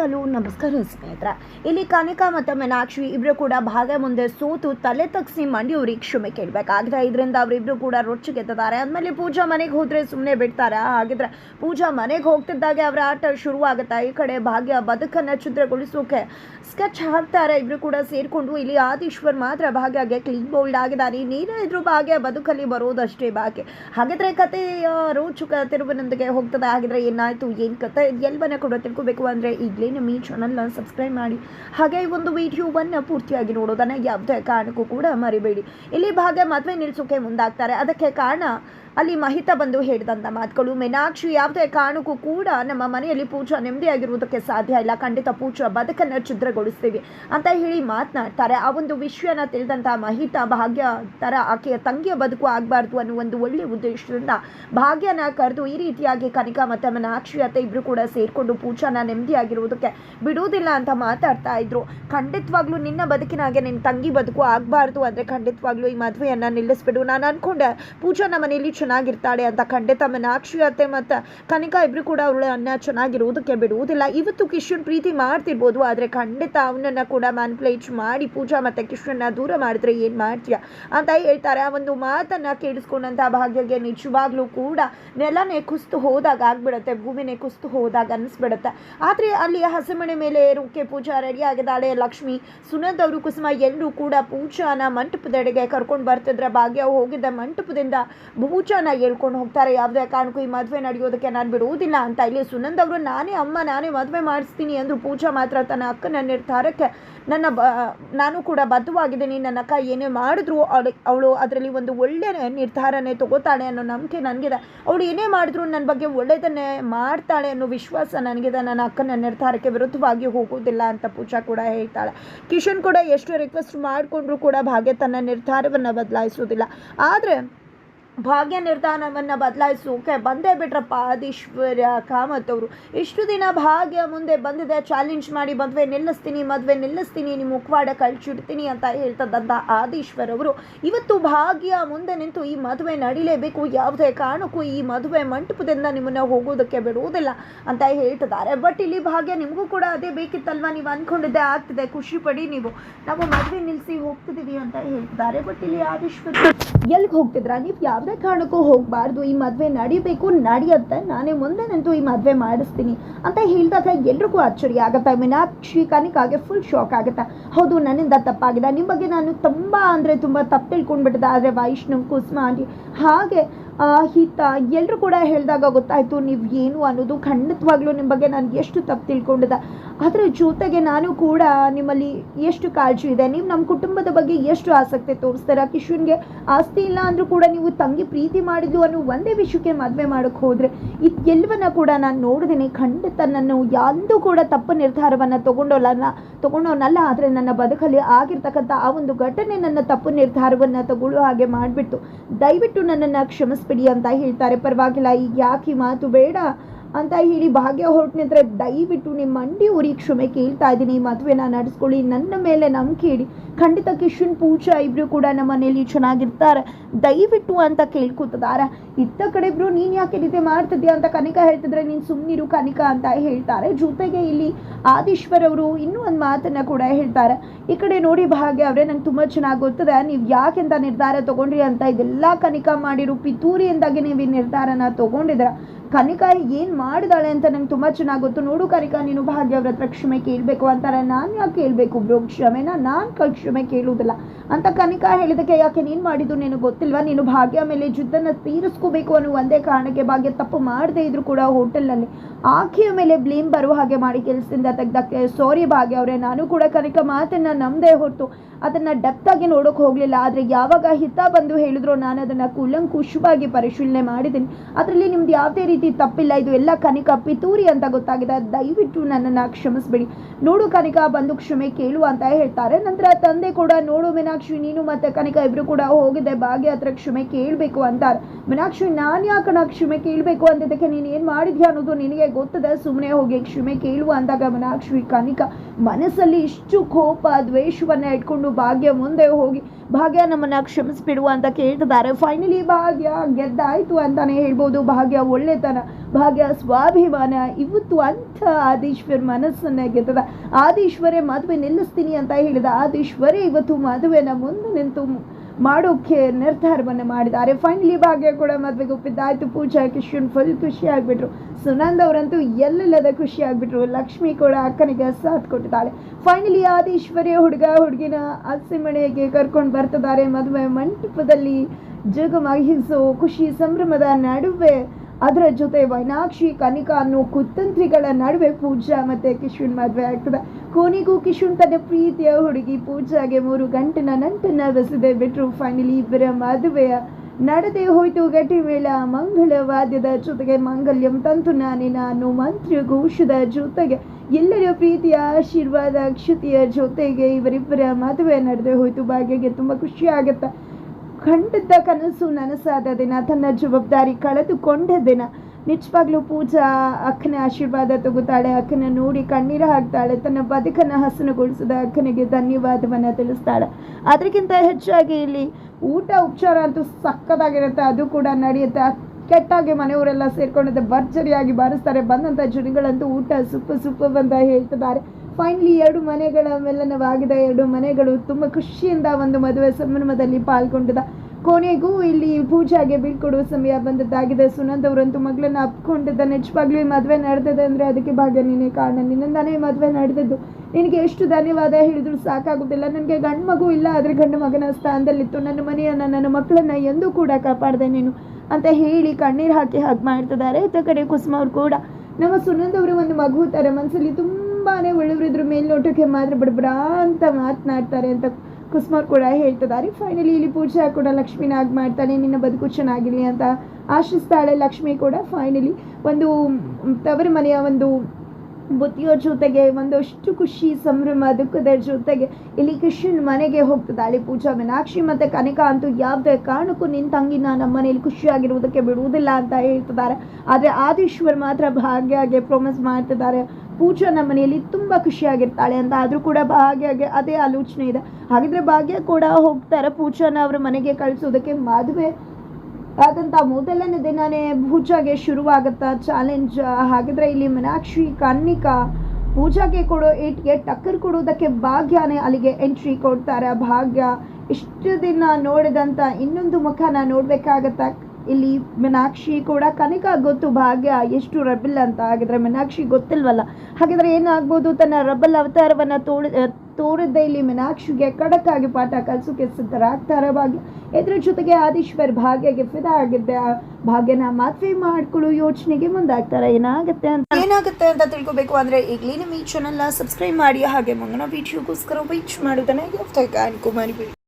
Hello ನಮಸ್ಕಾರ ಸ್ನೇಹಿತರ. ಇಲ್ಲಿ ಕನಿಕಾ ಮತ್ತು ಮೀನಾಕ್ಷಿ ಇಬ್ಬರು ಕೂಡ ಭಾಗ ಮುಂದೆ ಸೋತು ತಲೆ ತಗ್ಸಿ ಮಂಡಿ ಅವ್ರಿಗೆ ಕ್ಷಮೆ ಕೇಳಬೇಕಾಗಿದೆ. ಇದರಿಂದ ಅವರಿಬ್ಬರು ಕೂಡ ರೊಚ್ಚಿಗೆತ್ತಿದ್ದಾರೆ. ಆದ್ಮೇಲೆ ಪೂಜಾ ಮನೆಗೆ ಹೋದ್ರೆ ಸುಮ್ಮನೆ ಬಿಡ್ತಾರೆ. ಹಾಗಿದ್ರೆ ಪೂಜಾ ಮನೆಗೆ ಹೋಗ್ತಿದ್ದಾಗೆ ಅವರ ಆಟ ಶುರುವಾಗುತ್ತೆ. ಈ ಕಡೆ ಭಾಗ್ಯ ಬದುಕನ್ನು ಚಿತ್ರಗೊಳಿಸೋಕೆ ಸ್ಕೆಚ್ ಹಾಕ್ತಾರೆ. ಇಬ್ಬರು ಕೂಡ ಸೇರಿಕೊಂಡು ಇಲ್ಲಿ ಆದೀಶ್ವರ್ ಮಾತ್ರ ಭಾಗ್ಯಗೆ ಕ್ಲೀನ್ ಬೋಲ್ಡ್ ಆಗಿದ್ದಾರೆ. ನೀನೇ ಇದ್ರು ಭಾಗ್ಯ ಬದುಕಲ್ಲಿ ಬರೋದಷ್ಟೇ ಬಾಕಿ. ಹಾಗಿದ್ರೆ ಕಥೆಯ ರೋಚುಕ ತಿರುವಿನೊಂದಿಗೆ ಹೋಗ್ತದೆ. ಹಾಗಿದ್ರೆ ಏನಾಯ್ತು, ಏನು ಕತೆ ಎಲ್ಲವನ್ನ ಕೂಡ ತಿಳ್ಕೊಬೇಕು. ಅಂದರೆ ಈಗಲೇ ನಮ್ಮ ಈ ಚಾನಲ್ನ ಸಬ್ಸ್ಕ್ರೈಬ್ ಮಾಡಿ. ಹಾಗೆ ಈ ಒಂದು ವಿಡಿಯೋವನ್ನು ಪೂರ್ತಿಯಾಗಿ ನೋಡೋದನ್ನು ಯಾವುದೇ ಕಾರಣಕ್ಕೂ ಕೂಡ ಮರಿಬೇಡಿ. ಇಲ್ಲಿ ಭಾಗ ಮದುವೆ ನಿಲ್ಲಿಸೋಕೆ ಮುಂದಾಗ್ತಾರೆ. ಅದಕ್ಕೆ ಕಾರಣ ಅಲ್ಲಿ ಮಹಿತ ಬಂದು ಹೇಳಿದಂಥ ಮಾತುಗಳು. ಮೀನಾಕ್ಷಿ ಯಾವುದೇ ಕಾರಣಕ್ಕೂ ಕೂಡ ನಮ್ಮ ಮನೆಯಲ್ಲಿ ಪೂಜಾ ನೆಮ್ಮದಿಯಾಗಿರುವುದಕ್ಕೆ ಸಾಧ್ಯ ಇಲ್ಲ. ಖಂಡಿತ ಪೂಜಾ ಬದುಕನ್ನು ಛಿದ್ರಗೊಳಿಸ್ತೀವಿ ಅಂತ ಹೇಳಿ ಮಾತನಾಡ್ತಾರೆ. ಆ ಒಂದು ವಿಷಯನ ತಿಳಿದಂಥ ಮಹಿತ, ಭಾಗ್ಯ ಥರ ಆಕೆಯ ತಂಗಿಯ ಬದುಕು ಆಗಬಾರ್ದು ಅನ್ನೋ ಒಂದು ಒಳ್ಳೆಯ ಉದ್ದೇಶದಿಂದ ಭಾಗ್ಯನ ಕರೆದು ಈ ರೀತಿಯಾಗಿ ಕನಿಕಾ ಮತ್ತು ಮೀನಾಕ್ಷಿ ಅತ್ತೆ ಇಬ್ಬರು ಕೂಡ ಸೇರಿಕೊಂಡು ಪೂಜಾನ ನೆಮ್ಮದಿಯಾಗಿರುವುದಕ್ಕೆ ಬಿಡುವುದಿಲ್ಲ ಅಂತ ಮಾತಾಡ್ತಾ ಇದ್ರು. ಖಂಡಿತವಾಗ್ಲೂ ನಿನ್ನ ಬದುಕಿನಾಗೆ ನಿನ್ನ ತಂಗಿ ಬದುಕು ಆಗಬಾರ್ದು ಅಂದರೆ ಖಂಡಿತವಾಗ್ಲೂ ಈ ಮದುವೆಯನ್ನು ನಿಲ್ಲಿಸ್ಬಿಡು. ನಾನು ಅನ್ಕೊಂಡೆ ಪೂಜಾ ನಮ್ಮ ಮನೇಲಿ ಚೆನ್ನಾಗಿರ್ತಾಳೆ ಅಂತ. ಖಂಡಿತ ಮೀನಾಕ್ಷಿ ಅತ್ತೆ ಮತ್ತು ಕನಿಕಾ ಇಬ್ಬರು ಕೂಡ ಅವಳನ್ನ ಚೆನ್ನಾಗಿರುವುದಕ್ಕೆ ಬಿಡುವುದಿಲ್ಲ. ಇವತ್ತು ಕಿಶನ್ ಪ್ರೀತಿ ಮಾಡ್ತಿರ್ಬೋದು, ಆದರೆ ಖಂಡಿತ ಅವನನ್ನು ಕೂಡ ಮ್ಯಾನ್ಪ್ಲೇಟ್ ಮಾಡಿ ಪೂಜಾ ಮತ್ತು ಕಿಶನ್ನ ದೂರ ಮಾಡಿದ್ರೆ ಏನು ಮಾಡ್ತೀಯ ಅಂತ ಹೇಳ್ತಾರೆ. ಆ ಒಂದು ಮಾತನ್ನು ಕೇಳಿಸ್ಕೊಂಡಂಥ ಭಾಗ್ಯಗೆ ನಿಜವಾಗ್ಲೂ ಕೂಡ ನೆಲನೇ ಕುಸ್ತು ಹೋದಾಗ ಆಗ್ಬಿಡುತ್ತೆ, ಭೂಮಿನೇ ಕುಸ್ತು ಹೋದಾಗ ಅನ್ನಿಸ್ಬಿಡುತ್ತೆ ಆದರೆ ಅಲ್ಲಿ ಹಸಿಮಣೆ ಮೇಲೆ ರುಕ್ಕೆ ಪೂಜಾ ರೆಡಿ ಆಗಿದ್ದಾಳೆ ಲಕ್ಷ್ಮಿ, ಸುನಂದ್ ಅವರು ಕುಸುಮ ಎಲ್ಲರೂ ಕೂಡ ಪೂಜಾನ ಮಂಟಪದೆಡೆಗೆ ಕರ್ಕೊಂಡು ಬರ್ತಿದ್ರೆ ಭಾಗ್ಯ ಹೋಗಿದ್ದ ಮಂಟಪದಿಂದ ಪೂಜಾನ ಹೇಳ್ಕೊಂಡು ಹೋಗ್ತಾರೆ. ಯಾವುದೇ ಕಾರಣಕ್ಕೂ ಈ ಮದುವೆ ನಡೆಯೋದಕ್ಕೆ ನಾನು ಬಿಡುವುದಿಲ್ಲ ಅಂತ ಇಲ್ಲಿ ಸುನಂದ್ ಅವರು, ನಾನೇ ಅಮ್ಮ, ನಾನೇ ಮದುವೆ ಮಾಡಿಸ್ತೀನಿ ಅಂದರು ಪೂಜಾ ಮಾತ್ರ ತನ್ನ ಅಕ್ಕನ ನಿರ್ಧಾರಕ್ಕೆ ನನ್ನ ಬ, ನಾನು ಕೂಡ ಬದ್ಧವಾಗಿದ್ದೀನಿ. ನನ್ನ ಅಕ್ಕ ಏನೇ ಮಾಡಿದ್ರು ಅವಳು ಅವಳು ಅದರಲ್ಲಿ ಒಂದು ಒಳ್ಳೆಯ ನಿರ್ಧಾರನೇ ತಗೋತಾಳೆ ಅನ್ನೋ ನಂಬಿಕೆ ನನಗಿದೆ. ಅವಳು ಏನೇ ಮಾಡಿದ್ರು ನನ್ನ ಬಗ್ಗೆ ಒಳ್ಳೆಯದನ್ನೇ ಮಾಡ್ತಾಳೆ ಅನ್ನೋ ವಿಶ್ವಾಸ ನನಗಿದೆ. ನನ್ನ ಅಕ್ಕನ ನಿರ್ಧಾರಕ್ಕೆ ವಿರುದ್ಧವಾಗಿ ಹೋಗೋದಿಲ್ಲ ಅಂತ ಪೂಜಾ ಕೂಡ ಹೇಳ್ತಾಳೆ. ಕಿಶನ್ ಕೂಡ ಎಷ್ಟು ರಿಕ್ವೆಸ್ಟ್ ಮಾಡಿಕೊಂಡ್ರು ಕೂಡ ಭಾಗ್ಯ ತನ್ನ ನಿರ್ಧಾರವನ್ನು ಬದಲಾಯಿಸೋದಿಲ್ಲ ಆದರೆ ಭಾಗ್ಯ ನಿರ್ಧಾರವನ್ನು ಬದಲಾಯಿಸೋಕೆ ಬಂದೇ ಬಿಟ್ರಪ್ಪ, ಆದೀಶ್ವರ್ಯ ಕಾಮತ್ ಅವರು. ಇಷ್ಟು ದಿನ ಭಾಗ್ಯ ಮುಂದೆ ಬಂದಿದೆ. ಚಾಲೆಂಜ್ ಮಾಡಿ ಮದುವೆ ನಿಲ್ಲಿಸ್ತೀನಿ ಮದುವೆ ನಿಲ್ಲಿಸ್ತೀನಿ ನಿಮ್ಮ ಮುಖವಾಡ ಕಳ್ಚಿಡ್ತೀನಿ ಅಂತ ಹೇಳ್ತದಂಥ ಆದೀಶ್ವರ್ ಅವರು. ಇವತ್ತು ಭಾಗ್ಯ ಮುಂದೆ ನಿಂತು ಈ ಮದುವೆ ನಡೀಲೇಬೇಕು. ಯಾವುದೇ ಕಾರಣಕ್ಕೂ ಈ ಮದುವೆ ಮಂಟಪದಿಂದ ನಿಮ್ಮನ್ನು ಹೋಗೋದಕ್ಕೆ ಬಿಡುವುದಿಲ್ಲ ಅಂತ ಹೇಳ್ತಿದ್ದಾರೆ. ಬಟ್ ಇಲ್ಲಿ ಭಾಗ್ಯ ನಿಮಗೂ ಕೂಡ ಅದೇ ಬೇಕಿತ್ತಲ್ವಾ? ನೀವು ಅಂದ್ಕೊಂಡಿದ್ದೆ ಆಗ್ತಿದೆ. ಖುಷಿ ಪಡಿ ನೀವು. ನಾವು ಮದುವೆ ನಿಲ್ಲಿಸಿ ಹೋಗ್ತಿದ್ದೀವಿ ಅಂತ ಹೇಳ್ತಿದ್ದಾರೆ. ಬಟ್ ಇಲ್ಲಿ ಆದೀಶ್ವರ್ ಎಲ್ಲಿಗೆ ಹೋಗ್ತಿದ್ರ? ನೀವು ಯಾವುದೇ ಕಾರಣಕ್ಕೂ ಹೋಗಬಾರ್ದು. ಈ ಮದುವೆ ನಡಿಬೇಕು, ನಡೆಯುತ್ತೆ. ನಾನೇ ಮುಂದೆ ನಿಂತು ಈ ಮದುವೆ ಮಾಡಿಸ್ತೀನಿ ಅಂತ ಹೇಳಿದಾಗ ಎಲ್ರಿಗೂ ಆಶ್ಚರ್ಯ ಆಗುತ್ತೆ. ಮೀನಾಕ್ಷಿ ಕನಿಕಾಗೆ ಫುಲ್ ಶಾಕ್ ಆಗುತ್ತೆ. ಹೌದು, ನನ್ನಿಂದ ತಪ್ಪಾಗಿದೆ. ನಿಮ್ಮ ಬಗ್ಗೆ ನಾನು ತುಂಬ ಅಂದರೆ ತುಂಬ ತಪ್ಪು ತಿಳ್ಕೊಂಡ್ಬಿಟ್ಟಿದ್ದೆ. ಆದರೆ ವೈಷ್ಣವ್, ಕುಸುಮ, ಆಂಟಿ ಹಾಗೆ ಹಿತ ಎಲ್ಲರೂ ಕೂಡ ಹೇಳಿದಾಗ ಗೊತ್ತಾಯಿತು, ನೀವು ಏನು ಅನ್ನೋದು ಖಂಡಿತವಾಗ್ಲೂ ನಿಮ್ಮ ಬಗ್ಗೆ ನಾನು ಎಷ್ಟು ತಪ್ಪು ತಿಳ್ಕೊಂಡಿದ್ದೆ ಅದರ ಜೊತೆಗೆ ನಾನು ಕೂಡ ನಿಮ್ಮಲ್ಲಿ ಎಷ್ಟು ಕಾಳಜಿ ಇದೆ, ನೀವು ನಮ್ಮ ಕುಟುಂಬದ ಬಗ್ಗೆ ಎಷ್ಟು ಆಸಕ್ತಿ ತೋರಿಸ್ತಾರೆ? ಕಿಶನ್ಗೆ ಆಸ್ತಿ ಇಲ್ಲ ಅಂದರೂ ಕೂಡ ನೀವು ತಂಗಿ ಪ್ರೀತಿ ಮಾಡಿದ್ಲು ಅನ್ನೋ ಒಂದೇ ವಿಷಯಕ್ಕೆ ಮದುವೆ ಮಾಡೋಕ್ಕೆ ಹೋದರೆ ಇದೆಲ್ಲವನ್ನ ಕೂಡ ನಾನು ನೋಡಿದ್ದೀನಿ ಖಂಡಿತ ನಾನು ಯಾವುದೂ ಕೂಡ ತಪ್ಪು ನಿರ್ಧಾರವನ್ನು ತಗೊಂಡೋಲ್ಲ ತಗೊಂಡೋನಲ್ಲ, ಆದರೆ ನನ್ನ ಬದುಕಲ್ಲಿ ಆಗಿರ್ತಕ್ಕಂಥ ಆ ಒಂದು ಘಟನೆ ನನ್ನ ತಪ್ಪು ನಿರ್ಧಾರವನ್ನು ತಗೊಳ್ಳೋ ಹಾಗೆ ಮಾಡಿಬಿಟ್ಟು, ದಯವಿಟ್ಟು ನನ್ನನ್ನು ಕ್ಷಮಿಸ್ಬಿಡಿ ಅಂತ ಹೇಳ್ತಾರೆ. ಪರವಾಗಿಲ್ಲ ಈಗ ಯಾಕೆ ಈ ಮಾತು ಬೇಡ? ಅಂತ ಹೇಳಿ ಭಾಗ್ಯ ಹೊರಟಿನತ್ರ ನಿಂತರೆ ದಯವಿಟ್ಟು ನಿಮ್ಮ ಮಂಡಿ ಊರಿಗೆ ಕ್ಷಮೆ ಕೇಳ್ತಾ ಇದ್ದೀನಿ. ಈ ಮದುವೆನ ನಡೆಸ್ಕೊಳ್ಳಿ. ನನ್ನ ಮೇಲೆ ನಂಬಿಕೆ ಇಡಿ. ಖಂಡಿತ ಕಿಶನ್, ಪೂಜಾ ಇಬ್ಬರು ಕೂಡ ನಮ್ಮ ಮನೆಯಲ್ಲಿ ಚೆನ್ನಾಗಿರ್ತಾರೆ. ದಯವಿಟ್ಟು ಅಂತ ಕೇಳ್ಕೊತಿದ್ದಾರೆ ಇತ್ತ ಕಡೆ ಇಬ್ರು, ನೀನು ಯಾಕೆ ರೀತಿ ಮಾಡ್ತಿದ್ಯಾ ಅಂತ ಕನಿಕ ಹೇಳ್ತಿದ್ರೆ ನೀನು ಸುಮ್ಮನಿರು ಕನಿಕ ಅಂತ ಹೇಳ್ತಾರೆ. ಜೊತೆಗೆ ಇಲ್ಲಿ ಆದೀಶ್ವರ್ ಅವರು ಇನ್ನೂ ಒಂದು ಮಾತನ್ನು ಕೂಡ ಹೇಳ್ತಾರೆ. ಈ ಕಡೆ ನೋಡಿ ಭಾಗ್ಯ ಅವರೇ, ನಂಗೆ ತುಂಬ ಚೆನ್ನಾಗಿ ಗೊತ್ತಿದೆ. ನೀವು ಯಾಕೆಂತ ನಿರ್ಧಾರ ತೊಗೊಂಡ್ರಿ ಅಂತ ಇದೆಲ್ಲ ಕನಿಕ ಮಾಡಿರು. ಪಿತೂರಿಯಿಂದಾಗಿ ನೀವು ಈ ನಿರ್ಧಾರನ ತೊಗೊಂಡಿದ್ದೀರ? ಕನಿಕಾ ಏನು ಮಾಡಿದಾಳೆ ಅಂತ ನಂಗೆ ತುಂಬ ಚೆನ್ನಾಗಿ ಗೊತ್ತು. ನೋಡು ಕನಿಕಾ, ನೀನು ಭಾಗ್ಯ ಅವ್ರ ಹತ್ರ ಕ್ಷಮೆ ಕೇಳಬೇಕು ಅಂತಾರೆ. ನಾನು ಯಾಕೆ ಕೇಳಬೇಕು ಬ್ರೋ ಕ್ಷಮೆನ? ನಾನು ಕ್ಷಮೆ ಕೇಳುವುದಿಲ್ಲ ಅಂತ ಕನಿಕಾ ಹೇಳಿದಕ್ಕೆ ಯಾಕೆ ನೀನು ಮಾಡಿದ್ದು ನೀನು ಗೊತ್ತಿಲ್ವಾ? ನೀನು ಭಾಗ್ಯ ಮೇಲೆ ಜುದ್ದನ್ನು ತೀರಿಸ್ಕೋಬೇಕು ಅನ್ನೋ ಒಂದೇ ಕಾರಣಕ್ಕೆ ಭಾಗ್ಯ ತಪ್ಪು ಮಾಡದೇ ಇದ್ರು ಕೂಡ ಹೋಟೆಲ್ನಲ್ಲಿ. ಆಕೆಯ ಮೇಲೆ ಬ್ಲೇಮ್ ಬರುವ ಹಾಗೆ ಮಾಡಿ ಕೆಲಸದಿಂದ ತೆಗ್ದಕ್ಕೆ. ಸಾರಿ ಭಾಗ್ಯ ಅವರೇ, ನಾನು ಕೂಡ ಕನಿಕಾ ಮಾತನ್ನು ನಮ್ಮದೇ ಹೊರತು ಅದನ್ನು ಡೆಪ್ತಾಗಿ ನೋಡೋಕೆ ಹೋಗಲಿಲ್ಲ. ಆದರೆ ಯಾವಾಗ ಹಿತ ಬಂದು ಹೇಳಿದ್ರು ನಾನು ಅದನ್ನು ಕೂಲಂಕುಷವಾಗಿ ಪರಿಶೀಲನೆ ಮಾಡಿದ್ದೀನಿ. ಅದರಲ್ಲಿ ನಿಮ್ದು ಯಾವುದೇ ರೀತಿ ತಪ್ಪಿಲ್ಲ. ಇದು ಎಲ್ಲ ಕನಿಕ ಪಿತೂರಿ ಅಂತ ಗೊತ್ತಾಗಿದೆ. ದಯವಿಟ್ಟು ನನ್ನನ್ನು ಕ್ಷಮಿಸ್ಬೇಡಿ. ನೋಡು ಕನಿಕ, ಬಂದು ಕ್ಷಮೆ ಕೇಳು ಅಂತ ಹೇಳ್ತಾರೆ. ನಂತರ ತಂದೆ ಕೂಡ, ನೋಡು ಮೀನಾಕ್ಷಿ, ನೀನು ಮತ್ತೆ ಕನಿಕ ಇಬ್ರು ಕೂಡ ಹೋಗಿದ್ದೆ ಭಾಗ್ಯ ಹತ್ರ ಕ್ಷಮೆ ಕೇಳಬೇಕು ಅಂತಾರೆ. ಮೀನಾಕ್ಷಿ, ನಾನು ಯಾಕಣ ಕ್ಷಮೆ ಕೇಳಬೇಕು ಅಂತಿದ್ದಕ್ಕೆ ನೀನು ಏನು ಮಾಡಿದ್ಯಾ ಅನ್ನೋದು ನಿನಗೆ ಗೊತ್ತದೆ. ಸುಮ್ಮನೆ ಹೋಗಿ ಕ್ಷಮೆ ಕೇಳುವ ಅಂದಾಗ ಮೀನಾಕ್ಷಿ, ಕನಿಕ ಮನಸ್ಸಲ್ಲಿ ಇಷ್ಟು ಕೋಪ, ದ್ವೇಷವನ್ನು ಇಟ್ಕೊಂಡು ಭಾಗ್ಯ ಮುಂದೆ ಹೋಗಿ ಭಾಗ್ಯ ನಮ್ಮನ್ನ ಕ್ಷಮಿಸ್ಬಿಡು ಅಂತ ಕೇಳ್ತಿದ್ದಾರೆ. ಫೈನಲಿ ಭಾಗ್ಯ ಗೆದ್ದಾಯ್ತು ಅಂತಾನೆ ಹೇಳ್ಬೋದು. ಭಾಗ್ಯ ಒಳ್ಳೆತನ, ಭಾಗ್ಯ ಸ್ವಾಭಿಮಾನ ಇವತ್ತು ಅಂತ ಆದೀಶ್ವರ್ ಮನಸ್ಸನ್ನ ಗೆದ್ದದ. ಆದೀಶ್ವರೇ ಮದುವೆ ನಿಲ್ಲಿಸ್ತೀನಿ ಅಂತ ಹೇಳಿದ. ಆದೀಶ್ವರೇ ಇವತ್ತು ಮದುವೆನ ಮುಂದೆ ನಿಂತು ಮಾಡೋಕ್ಕೆ ನಿರ್ಧಾರವನ್ನು ಮಾಡಿದ್ದಾರೆ. ಫೈನಲಿ ಭಾಗ್ಯ ಕೂಡ ಮದುವೆಗೆ ಒಪ್ಪಿದ್ದಾಯಿತು. ಪೂಜಾ, ಕಿಶನ್ ಫುಲ್ ಖುಷಿ ಆಗಿಬಿಟ್ರು. ಸುನಂದ್ ಅವರಂತೂ ಎಲ್ಲೆಲ್ಲದ ಖುಷಿ ಆಗ್ಬಿಟ್ರು. ಲಕ್ಷ್ಮಿ ಕೂಡ ಅಕ್ಕನಿಗೆ ಸಾಥ್ ಕೊಟ್ಟಿದ್ದಾಳೆ. ಫೈನಲಿ ಆದೀಶ್ವರ್ಯ ಹುಡುಗ, ಹುಡುಗಿನ ಹಸಿಮಣೆಗೆ ಕರ್ಕೊಂಡು ಬರ್ತಿದ್ದಾರೆ. ಮದುವೆ ಮಂಟಪದಲ್ಲಿ ಜಗಮಗಿಸೋ, ಖುಷಿ ಸಂಭ್ರಮದ ನಡುವೆ ಅದರ ಜೊತೆ ವೈನಾಕ್ಷಿ, ಕನಿಕಾ ಅನ್ನೋ ಕುತಂತ್ರಿಗಳ ನಡುವೆ ಪೂಜಾ ಮತ್ತೆ ಕಿಶುನ್ ಮದುವೆ ಆಗ್ತದೆ. ಕೊನೆಗೂ ಕಿಶುನ್ ತನ್ನ ಪ್ರೀತಿಯ ಹುಡುಗಿ ಪೂಜಾಗೆ ಮೂರು ಗಂಟನ ನಂಟನ್ನು ಬೆಸದೆ ಬಿಟ್ಟರು ಫೈನಲಿ ಇಬ್ಬರ ಮದುವೆಯ ನಡೆದೇ ಹೋಯಿತು. ಗಟ್ಟಿ ಮಂಗಳ ವಾದ್ಯದ ಜೊತೆಗೆ ಮಂಗಲ್ಯಂ ತಂತು ನಾನಿನ ನಾನು ಮಂತ್ರ ಘೋಷದ ಜೊತೆಗೆ. ಎಲ್ಲರ ಪ್ರೀತಿಯ ಆಶೀರ್ವಾದ ಅಕ್ಷತೆಯ ಜೊತೆಗೆ ಇವರಿಬ್ಬರ ಮದುವೆ ನಡೆದೇ ಹೋಯಿತು. ಭಾಗ್ಯಗೆ ತುಂಬ ಖುಷಿ ಆಗುತ್ತೆ. ಖಂಡಿತ ಕನಸು ನನಸಾದ ದಿನ, ತನ್ನ ಜವಾಬ್ದಾರಿ ಕಳೆದುಕೊಂಡ ದಿನ. ನಿಜವಾಗ್ಲೂ ಪೂಜಾ ಅಕ್ಕನ ಆಶೀರ್ವಾದ ತಗೋತಾಳೆ, ಅಕ್ಕನ ನೋಡಿ ಕಣ್ಣೀರು ಹಾಕ್ತಾಳೆ, ತನ್ನ ಬದುಕನ್ನು ಹಸನಗೊಳಿಸಿದ ಅಕ್ಕನಿಗೆ ಧನ್ಯವಾದವನ್ನು ತಿಳಿಸ್ತಾಳೆ. ಅದಕ್ಕಿಂತ ಹೆಚ್ಚಾಗಿ ಇಲ್ಲಿ ಊಟ, ಉಪಚಾರ ಅಂತೂ ಸಕ್ಕತ್ತಾಗಿರುತ್ತೆ ಅದು ಕೂಡ ನಡೆಯುತ್ತೆ. ಕೆಟ್ಟಾಗಿ ಮನೆಯವರೆಲ್ಲ ಸೇರ್ಕೊಂಡಿದ್ದೆ ಭರ್ಜರಿಯಾಗಿ ಬಾರಿಸ್ತಾರೆ. ಬಂದಂಥ ಜನಗಳಂತೂ ಊಟ ಸುಪ್ಪ ಸುಪ್ಪ ಅಂತ ಹೇಳ್ತಿದ್ದಾರೆ. ಫೈನಲಿ ಎರಡು ಮನೆಗಳ ಮೇಲೆ ನಾವಾಗಿದೆ ಎರಡು ಮನೆಗಳು ತುಂಬ ಖುಷಿಯಿಂದ ಒಂದು ಮದುವೆ ಸಂಭ್ರಮದಲ್ಲಿ ಪಾಲ್ಗೊಂಡಿದ ಕೊನೆಗೂ ಇಲ್ಲಿ ಪೂಜಾಗೆ ಬೀಳ್ಕೊಡುವ ಸಮಯ ಬಂದದ್ದಾಗಿದೆ. ಸುನಂದ್ ಅವರಂತೂ ಮಗಳನ್ನ ಅಪ್ಕೊಂಡಿದ್ದ ನಿಜವಾಗ್ಲೂ ಈ ಮದುವೆ ನಡೆದಿದೆ ಅಂದರೆ ಅದಕ್ಕೆ ಭಾಗ್ಯ ನೀನೆ ಕಾರಣ. ನಿನ್ನಿಂದಾನೇ ಈ ಮದುವೆ ನಡೆದಿದ್ದು. ನಿನಗೆ ಎಷ್ಟು ಧನ್ಯವಾದ ಹೇಳಿದ್ರು ಸಾಕಾಗುತ್ತಿಲ್ಲ ನನಗೆ ಗಂಡು ಮಗು ಇಲ್ಲ ಆದರೆ ಗಂಡು ಮಗನ ಸ್ಥಾನದಲ್ಲಿತ್ತು. ನನ್ನ ಮನೆಯನ್ನು, ನನ್ನ ಮಕ್ಕಳನ್ನ ಎಂದೂ ಕೂಡ ಕಾಪಾಡಿದೆ ನೀನು ಅಂತ ಹೇಳಿ ಕಣ್ಣೀರು ಹಾಕಿ ಹಾಗೆ ಮಾಡ್ತಿದ್ದಾರೆ. ಇತ್ತ ಕಡೆ ಕುಸುಮ ಅವರು ಕೂಡ. ನಮ್ಮ ಸುನಂದ್ ಅವರು ಒಂದು ಮಗು ಥರ ಮನಸ್ಸಲ್ಲಿ ತುಂಬಾನೇ ಒಳ್ಳೆಯವರಿದ್ರು ಮೇಲ್ನೋಟಕ್ಕೆ ಮಾತ್ರ ಬಡಬಡ ಅಂತ ಮಾತನಾಡ್ತಾರೆ ಅಂತ ಕುಸ್ಮಾರ್ ಕೂಡ ಹೇಳ್ತಿದ್ದಾರೆ. ಫೈನಲಿ ಇಲ್ಲಿ ಪೂಜಾ ಕೂಡ ಲಕ್ಷ್ಮಿನ ಆಗ್ ಮಾಡ್ತಾನೆ, ನಿನ್ನ ಬದುಕು ಚೆನ್ನಾಗಿರಲಿ ಅಂತ ಆಶಿಸ್ತಾಳೆ ಲಕ್ಷ್ಮಿ ಕೂಡ. ಫೈನಲಿ ಒಂದು ತವರ ಮನೆಯ ಒಂದು ಬುದ್ಧಿಯ ಜೊತೆಗೆ ಒಂದಷ್ಟು ಖುಷಿ, ಸಂಭ್ರಮ, ದುಃಖದ ಜೊತೆಗೆ ಇಲ್ಲಿ ಕೃಷ್ಣನ್ ಮನೆಗೆ ಹೋಗ್ತಿದ್ದಾಳೆ ಪೂಜಾ ಮೀನಾಕ್ಷಿ ಮತ್ತೆ ಕನಕ ಅಂತೂ ಯಾವುದೇ ಕಾರಣಕ್ಕೂ ನಿನ್ನ ತಂಗಿನ ನಮ್ಮ ಮನೇಲಿ ಖುಷಿಯಾಗಿರುವುದಕ್ಕೆ ಬಿಡುವುದಿಲ್ಲ ಅಂತ ಹೇಳ್ತಿದ್ದಾರೆ. ಆದರೆ ಆದೀಶ್ವರ್ ಮಾತ್ರ ಭಾಗ್ಯಗೆ ಪ್ರಾಮಿಸ್ ಮಾಡ್ತಿದ್ದಾರೆ. ಪೂಜಾ ನಮ್ಮ ಮನೆಯಲ್ಲಿ ತುಂಬ ಖುಷಿಯಾಗಿರ್ತಾಳೆ ಅಂತ ಆದರೂ ಕೂಡ ಭಾಗ್ಯಗೆ ಅದೇ ಆಲೋಚನೆ ಇದೆ. ಹಾಗಿದ್ರೆ ಭಾಗ್ಯ ಕೂಡ ಹೋಗ್ತಾರೆ ಪೂಜಾನ ಅವ್ರ ಮನೆಗೆ ಕಳಿಸೋದಕ್ಕೆ. ಮದುವೆ ಆದಂಥ ಮೊದಲನೇ ದಿನನೇ ಪೂಜಾಗೆ ಶುರುವಾಗುತ್ತಾ ಚಾಲೆಂಜ್ ಹಾಗಿದ್ರೆ ಇಲ್ಲಿ ಮೀನಾಕ್ಷಿ, ಕನ್ನಿಕಾ ಪೂಜಾಗೆ ಕೊಡೋ ಏಟ್ಗೆ ಟಕ್ಕರ್ ಕೊಡೋದಕ್ಕೆ ಭಾಗ್ಯನೇ ಅಲ್ಲಿಗೆ ಎಂಟ್ರಿ ಕೊಡ್ತಾರೆ. ಭಾಗ್ಯ ಇಷ್ಟು ದಿನ ನೋಡಿದಂಥ ಇನ್ನೊಂದು ಮುಖನ ನೋಡ್ಬೇಕಾಗತ್ತ. ಇಲ್ಲಿ ಮೀನಾಕ್ಷಿ ಕೂಡ ಕನಿಕಾ ಗೊತ್ತು ಭಾಗ್ಯ ಎಷ್ಟು ರಬಲ್ ಅಂತ. ಹಾಗಿದ್ರೆ ಮೀನಾಕ್ಷಿ ಗೊತ್ತಿಲ್ವಲ್ಲ. ಹಾಗಿದ್ರೆ ಏನಾಗ್ಬೋದು? ತನ್ನ ರಬಲ್ ಅವತಾರವನ್ನ ತೋಳ ತೋರಿದ್ದೆ ಇಲ್ಲಿ ಮೀನಾಕ್ಷಿಗೆ ಖಡಕ್ಕಾಗಿ ಪಾಠ ಕಲಿಸೋಕೆ ಸಿದ್ಧರಾಗ್ತಾರೆ ಭಾಗ್ಯ. ಇದ್ರ ಜೊತೆಗೆ ಆದೀಶ್ವರ್ ಭಾಗ್ಯಗೆ ಫಿದಾ ಆಗಿದ್ದೆ. ಭಾಗ್ಯನ ಮದ್ವೆ ಮಾಡ್ಕೊಳ್ಳೋ ಯೋಚನೆಗೆ ಮುಂದಾಗ್ತಾರೆ. ಏನಾಗುತ್ತೆ ಅಂತ. ಏನಾಗುತ್ತೆ ಅಂತ ತಿಳ್ಕೊಬೇಕು ಅಂದ್ರೆ ಈಗಲೇ ನಮ್ಮ ಈ ಚಾನೆಲ್ನ ಸಬ್ಸ್ಕ್ರೈಬ್ ಮಾಡಿ. ಹಾಗೆ ಮುಂದಿನ ವಿಡಿಯೋಗೋಸ್ಕರ ವೀಚ್ ಮಾಡೋದನ್ನ ಕುಮಾರಿ.